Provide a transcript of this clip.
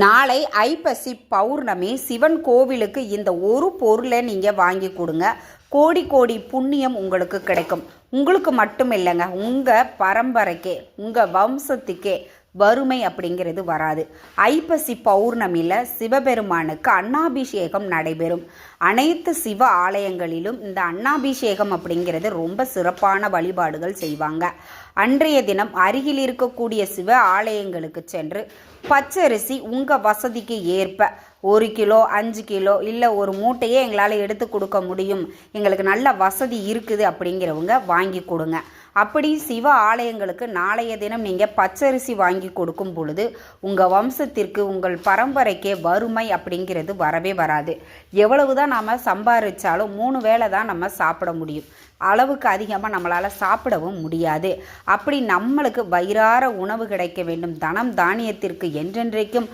நாளை ஐப்பசி பௌர்ணமி சிவன் கோவிலுக்கு இந்த ஒரு பொருளை நீங்கள் வாங்கி கொடுங்க. கோடி கோடி புண்ணியம் உங்களுக்கு கிடைக்கும். உங்களுக்கு மட்டும் இல்லைங்க உங்கள் பரம்பரைக்கே உங்கள் வம்சத்துக்கே வறுமை அப்படிங்கிறது வராது. ஐப்பசி பௌர்ணமியில் சிவபெருமானுக்கு அன்னாபிஷேகம் நடைபெறும். அனைத்து சிவ ஆலயங்களிலும் இந்த அன்னாபிஷேகம் அப்படிங்கிறது ரொம்ப சிறப்பான வழிபாடுகள் செய்வாங்க. அன்றைய தினம் அருகில் இருக்கக்கூடிய சிவ ஆலயங்களுக்கு சென்று பச்சரிசி உங்கள் வசதிக்கு ஏற்ப ஒரு கிலோ அஞ்சு கிலோ இல்லை ஒரு மூட்டையே எங்களால் எடுத்து கொடுக்க முடியும். எங்களுக்கு நல்ல வசதி இருக்குது அப்படிங்கிறவங்க வாங்கி கொடுங்க. அப்படி சிவ ஆலயங்களுக்கு நாளைய தினம் நீங்கள் பச்சரிசி வாங்கி கொடுக்கும் பொழுது உங்கள் வம்சத்திற்கு உங்கள் பரம்பரைக்கே வறுமை அப்படிங்கிறது வரவே வராது. எவ்வளவு தான் நாம் சம்பாதிச்சாலும் மூணு வேளை தான் நம்ம சாப்பிட முடியும். அளவுக்கு அதிகமாக நம்மளால் சாப்பிடவும் முடியாது. அப்படி நம்மளுக்கு வயிறார உணவு கிடைக்க வேண்டும். தனம் தானியத்திற்கு என்றென்றைக்கும்